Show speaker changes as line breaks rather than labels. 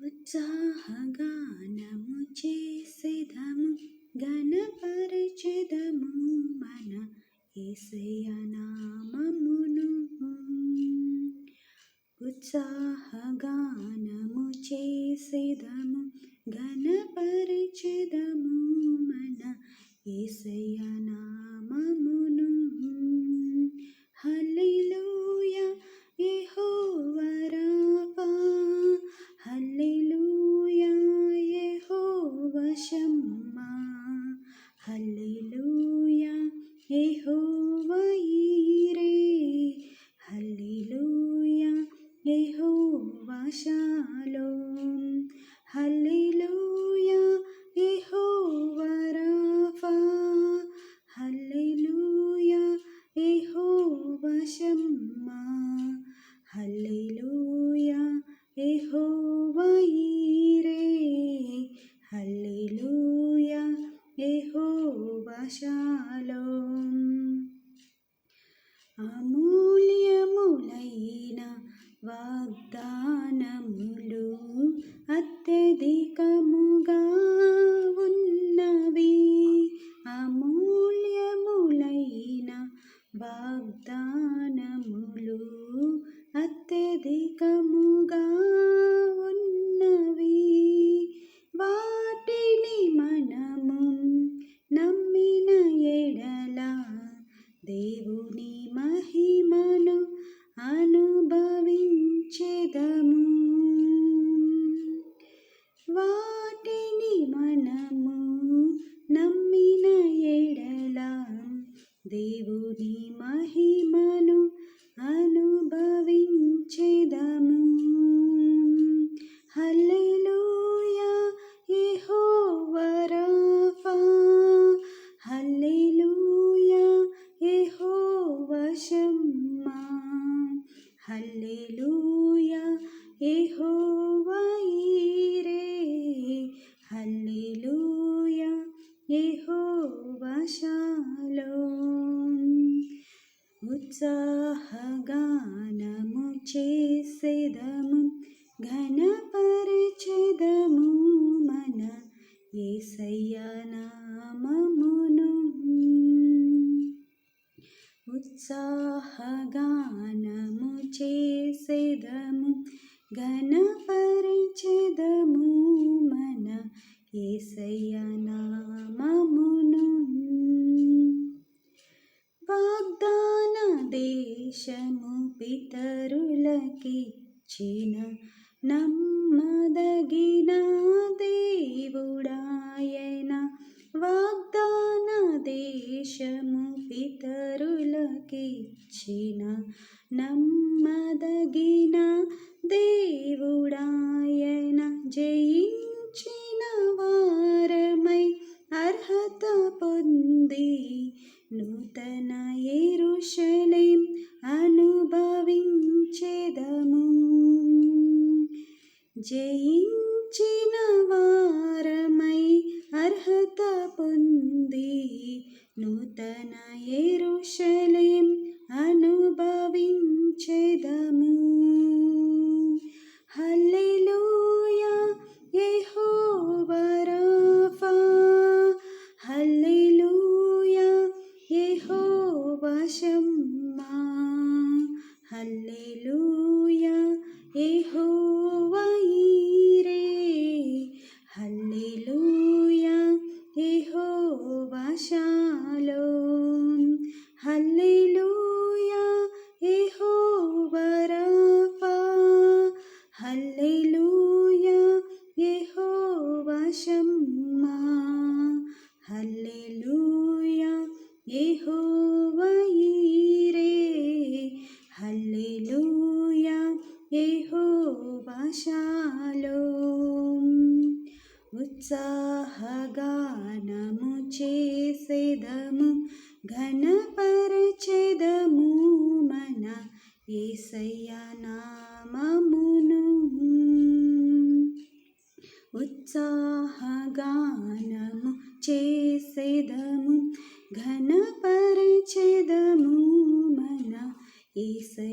ఉత్సాహగానము చేసేదము గణపరిచెదము మన ఈసయనామమును ఉత్సాహగానము చేసేదము గణపరిచెదము మన ఏసయ యెహోవా ఈరే హల్లెలూయా యెహోవా యెహోవా అమూల్యములైన వాగ్దానములు అత్యధికముగా ఉన్నవి. అమూల్యములైన వాగ్దానములు అత్యధికముగా అనుభవించెదము వాటిని మనము నమ్మిన ఎడల దేవుని మహిమను అనుభవించెదము. హల్లెలూయా యెహోవా రాఫా. హల్లెలూయా యెహోవా షమ్మా. హల్లెలూయా. యెహోవా హల్లెలూయా యెహోవా షాలోమ్ ఉత్సాహగానము చేసేదము ఘనపరచెదము మన ఏసయ్యనామమును ఉత్సాహగానము చేసేదము ఘనపరచెదము మన ఏసయ్యనామమును వాగ్దాన దేశము పితరులకిచ్చిన నమ్మదగిన దేవుడాయన. వాగ్దాన దేశము పితరులకిచ్చిన నమ్మదగిన దేవుడాయన జయించిన వారమై అర్హత పొంది నూతన ఎరుషలేం అనుభవించెదము. జయించిన వారమై అర్హత పొంది నూతన ఎరుషలేం అనుభవించెదము. హల్లెలూయా యెహోవా రాఫా హల్లెలూయా యెహోవా షమ్మా హల్లెలూయా యెహోవా యెహోవా ఉత్సాహగానము చేసేదము ఘనపరచెదము మన ఏసయ్య నామమును. ఉత్సాహగానము చేసేదము ఘనపరచెదము మన ఏసయ్య